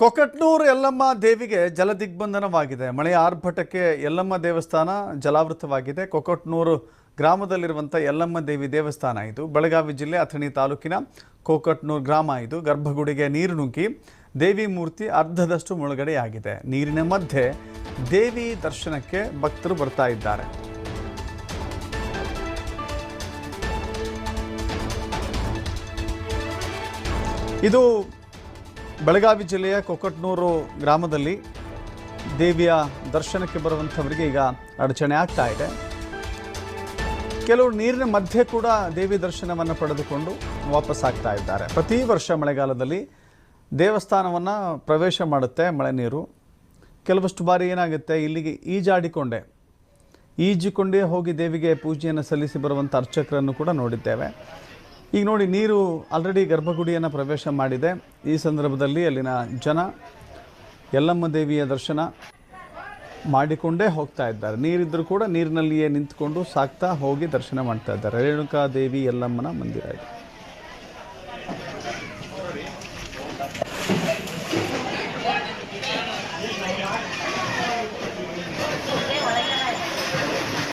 ಕೊಕಟ್ನೂರು ಯಲ್ಲಮ್ಮ ದೇವಿಗೆ ಜಲದಿಗ್ಬಂಧನವಾಗಿದೆ. ಮಳೆಯ ಆರ್ಭಟಕ್ಕೆ ಯಲ್ಲಮ್ಮ ದೇವಸ್ಥಾನ ಜಲಾವೃತವಾಗಿದೆ. ಕೊಕಟ್ನೂರು ಗ್ರಾಮದಲ್ಲಿರುವಂಥ ಯಲ್ಲಮ್ಮ ದೇವಿ ದೇವಸ್ಥಾನ ಇದು. ಬೆಳಗಾವಿ ಜಿಲ್ಲೆ ಅಥಣಿ ತಾಲೂಕಿನ ಕೊಕಟ್ನೂರು ಗ್ರಾಮ ಇದು. ಗರ್ಭಗುಡಿಗೆ ನೀರು ನುಗ್ಗಿ ದೇವಿ ಮೂರ್ತಿ ಅರ್ಧದಷ್ಟು ಮುಳುಗಡೆಯಾಗಿದೆ. ನೀರಿನ ಮಧ್ಯೆ ದೇವಿ ದರ್ಶನಕ್ಕೆ ಭಕ್ತರು ಬರ್ತಾ ಇದ್ದಾರೆ. ಇದು ಬೆಳಗಾವಿ ಜಿಲ್ಲೆಯ ಕೊಕಟ್ನೂರು ಗ್ರಾಮದಲ್ಲಿ ದೇವಿಯ ದರ್ಶನಕ್ಕೆ ಬರುವಂಥವರಿಗೆ ಈಗ ಅಡಚಣೆ ಆಗ್ತಾ ಇದೆ. ಕೆಲವು ನೀರಿನ ಮಧ್ಯೆ ಕೂಡ ದೇವಿ ದರ್ಶನವನ್ನು ಪಡೆದುಕೊಂಡು ವಾಪಸ್ ಆಗ್ತಾ ಇದ್ದಾರೆ. ಪ್ರತಿ ವರ್ಷ ಮಳೆಗಾಲದಲ್ಲಿ ದೇವಸ್ಥಾನವನ್ನು ಪ್ರವೇಶ ಮಾಡುತ್ತೆ ಮಳೆ ನೀರು. ಕೆಲವಷ್ಟು ಬಾರಿ ಏನಾಗುತ್ತೆ, ಇಲ್ಲಿಗೆ ಈಜಾಡಿಕೊಂಡೆ, ಈಜಿಕೊಂಡೇ ಹೋಗಿ ದೇವಿಗೆ ಪೂಜೆಯನ್ನು ಸಲ್ಲಿಸಿ ಬರುವಂಥ ಅರ್ಚಕರನ್ನು ಕೂಡ ನೋಡಿದ್ದೇವೆ. ಈಗ ನೋಡಿ, ನೀರು ಆಲ್ರೆಡಿ ಗರ್ಭಗುಡಿಯನ್ನು ಪ್ರವೇಶ ಮಾಡಿದೆ. ಈ ಸಂದರ್ಭದಲ್ಲಿ ಅಲ್ಲಿನ ಜನ ಯಲ್ಲಮ್ಮ ದೇವಿಯ ದರ್ಶನ ಮಾಡಿಕೊಂಡೇ ಹೋಗ್ತಾ ಇದ್ದಾರೆ. ನೀರಿದ್ದರೂ ಕೂಡ ನೀರಿನಲ್ಲಿಯೇ ನಿಂತ್ಕೊಂಡು ಸಾಕ್ತಾ ಹೋಗಿ ದರ್ಶನ ಮಾಡ್ತಾ ಇದ್ದಾರೆ. ರೇಣುಕಾ ದೇವಿ ಯಲ್ಲಮ್ಮನ ಮಂದಿರ ಇದು.